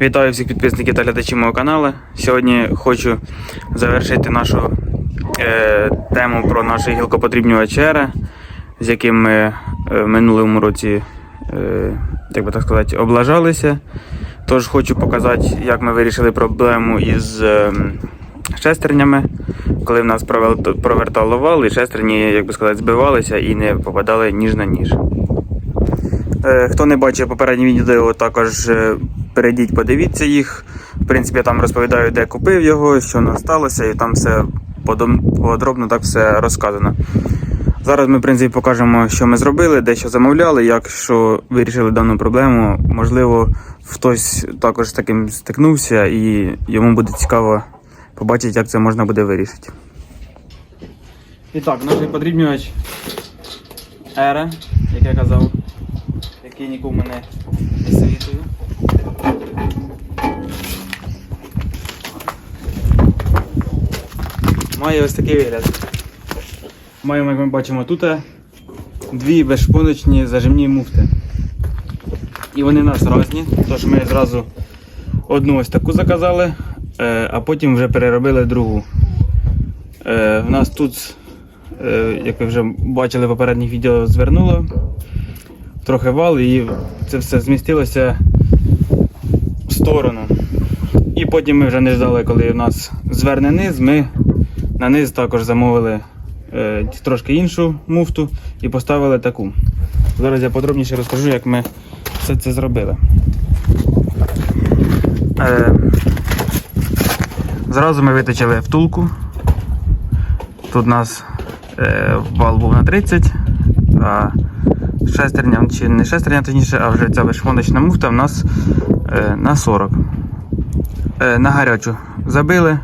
Вітаю всіх підписників та глядачів мого каналу. Сьогодні хочу завершити нашу е, тему про наш гілкоподрібнювач Ера, з яким ми е, в минулому році, е, як би так сказати, облажалися. Тож хочу показати, як ми вирішили проблему із е, шестернями, коли в нас провертало вал, і шестерні, як би сказати, збивалися і не попадали ніж на ніж. Е, Хто не бачив попереднє відео, також е, перейдіть, подивіться їх. В принципі, я там розповідаю, де купив його, що нам сталося, і там все подробно так все розказано. Зараз ми, в принципі, покажемо, що ми зробили, де що замовляли, як що вирішили дану проблему. Можливо, хтось також з таким стикнувся, і йому буде цікаво побачити, як це можна буде вирішити. І так, наш подрібнювач Ера, як я казав який нікому не Має ось такий вигляд. Маємо, як ми бачимо, тут дві безшпоночні зажимні муфти. І вони у нас різні, тож ми зразу одну ось таку заказали, е, а потім вже переробили другу. Е, В нас тут, е, як ви вже бачили в попередніх відео, звернуло трохи вал і це все змістилося в сторону. І потім ми вже не ждали, коли у нас зверне низ, ми на низ також замовили е, трошки іншу муфту і поставили таку. Зараз я подробніше розкажу, як ми все це зробили. Е, зразу ми виточили втулку. Тут у нас е, вал був на 30, а шестерня, чи не шестерня, точніше, а вже ця вишмоночна муфта в нас е, на 40. Е, на гарячу забили.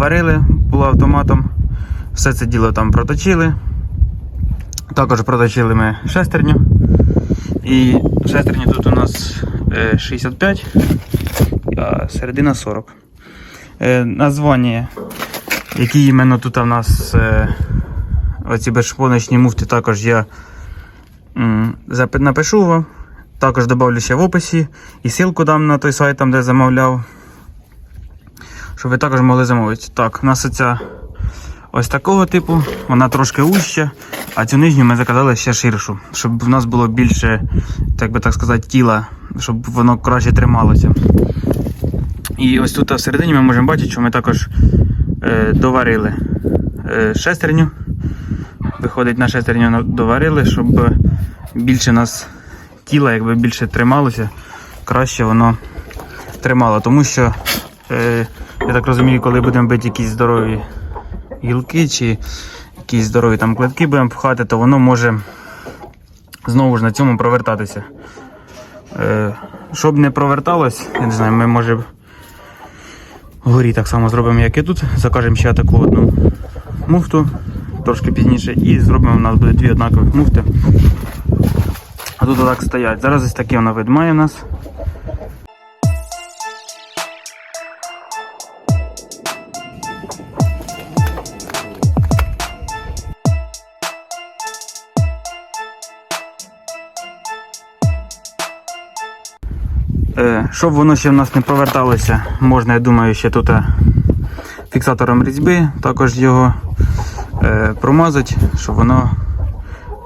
Обварили полуавтоматом. Все це діло там проточили. Також проточили ми шестерню. І шестерня тут у нас е, 65, а середина 40. Е, Названня, які іменно тут у нас е, оці безшпоночні муфти, також я напишу вам. Також додавлю ще в описі і ссылку дам на той сайт, там, де замовляв щоб ви також могли замовити. Так, у нас оця ось такого типу, вона трошки вуща, а цю нижню ми заказали ще ширшу, щоб в нас було більше, так би так сказати, тіла, щоб воно краще трималося. І ось тут всередині ми можемо бачити, що ми також е, доварили е, шестерню. Виходить, на шестерню доварили, щоб більше нас тіла якби більше трималося, краще воно тримало. Тому що Е, я так розумію, коли будемо бити якісь здорові гілки чи якісь здорові там клетки будемо пхати, то воно може знову ж на цьому провертатися. Е, щоб не проверталось, я не знаю, ми може вгорі так само зробимо, як і тут. Закажемо ще таку одну муфту трошки пізніше і зробимо, у нас буде дві однакових муфти. А тут отак стоять. Зараз ось таке воно вид має у нас. Щоб воно ще в нас не поверталося, можна, я думаю, ще тут е, фіксатором різьби, також його е, промазати, щоб воно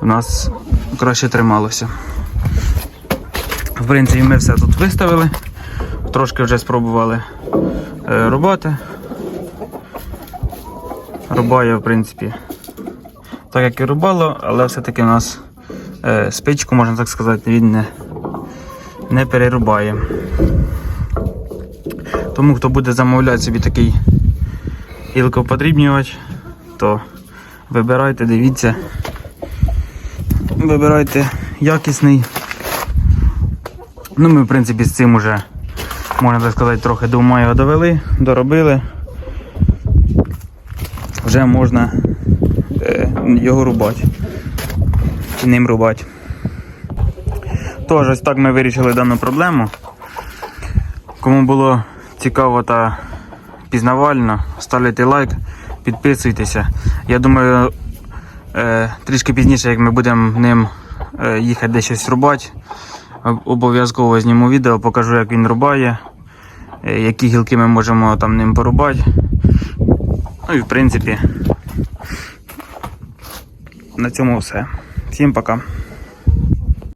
у нас краще трималося. В принципі, ми все тут виставили, трошки вже спробували е, рубати. Рубає, в принципі, так як і рубало, але все-таки у нас е, спичку, можна так сказати, він не не перерубає. Тому хто буде замовляти собі такий гілкоподрібнювач, то Вибирайте, дивіться. Вибирайте якісний. Ну, ми, в принципі, з цим уже, можна так сказати, трохи до його довели, доробили. Вже можна е, його рубати. Чи ним рубати. Тож, ось так ми вирішили дану проблему. Кому було цікаво та пізнавально, ставте лайк, підписуйтеся. Я думаю, е, трішки пізніше, як ми будемо ним е, їхати десь щось рубати, обов'язково зніму відео, покажу, як він рубає, е, які гілки ми можемо там ним порубати. Ну і в принципі, на цьому все. Всім пока.